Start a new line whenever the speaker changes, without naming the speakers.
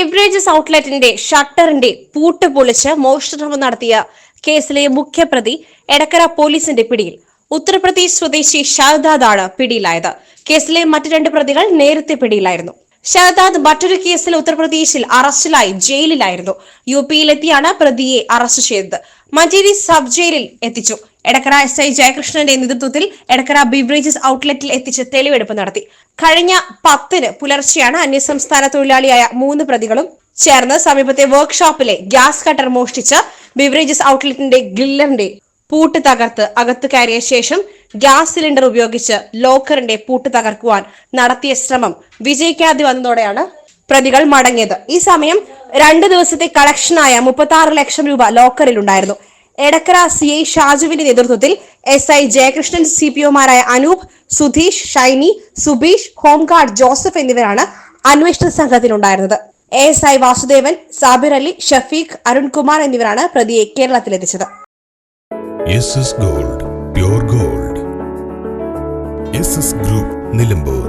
Beverages ഔട്ട്ലെറ്റിന്റെ ഷട്ടറിന്റെ പൂട്ട് പൊളിച്ച് മോഷണം നടത്തിയ കേസിലെ മുഖ്യപ്രതി എടക്കര പോലീസിന്റെ പിടിയിൽ. ഉത്തർപ്രദേശ് സ്വദേശി ഷഹദാദാണ് പിടിയിലായത്. കേസിലെ മറ്റു രണ്ട് പ്രതികൾ നേരത്തെ പിടിയിലായിരുന്നു. ഷഹദാദ് മറ്റൊരു കേസിൽ ഉത്തർപ്രദേശിൽ അറസ്റ്റിലായി ജയിലിലായിരുന്നു. യു പിയിലെത്തിയാണ് പ്രതിയെ അറസ്റ്റ് ചെയ്തത്. മഞ്ചേരി സബ് ജയിലിൽ എത്തിച്ചു. എടക്കര എസ് ഐ ജയകൃഷ്ണന്റെ നേതൃത്വത്തിൽ എടക്കര ബിവറേജസ് ഔട്ട്ലെറ്റിൽ എത്തിച്ച് തെളിവെടുപ്പ് നടത്തി. കഴിഞ്ഞ പത്തിന് പുലർച്ചെയാണ് അന്യസംസ്ഥാന തൊഴിലാളിയായ മൂന്ന് പ്രതികളും ചേർന്ന് സമീപത്തെ വർക്ക്ഷോപ്പിലെ ഗ്യാസ് കട്ടർ മോഷ്ടിച്ച് ബിവറേജസ് ഔട്ട്ലെറ്റിന്റെ ഗ്രില്ലറിന്റെ പൂട്ട് തകർത്ത് അകത്തു കയറിയ ശേഷം ഗ്യാസ് സിലിണ്ടർ ഉപയോഗിച്ച് ലോക്കറിന്റെ പൂട്ട് തകർക്കുവാൻ നടത്തിയ ശ്രമം വിജയിക്കാതെ വന്നതോടെയാണ് പ്രതികൾ മടങ്ങിയത്. ഈ സമയം രണ്ട് ദിവസത്തെ കളക്ഷനായ മുപ്പത്തി ലക്ഷം രൂപ ലോക്കറിൽ ഉണ്ടായിരുന്നു. എടക്കര സി ഐ ഷാജുവിന്റെ നേതൃത്വത്തിൽ S I Jayakrishnan C P ഒമാരായ Anoop Sudheesh Shiny Subeesh home guard Joseph എന്നിവരാണ് അന്വേഷണ സംഘത്തിലുണ്ടായിരുന്നത്. A S I Vasudevan Sabir Ali Shafeeq Arunkumar എന്നിവരാണ് പ്രതിയെ കേരളത്തിലെത്തിച്ചത്.
Gold gold. ഗ്രൂപ്പ് നിലമ്പൂർ.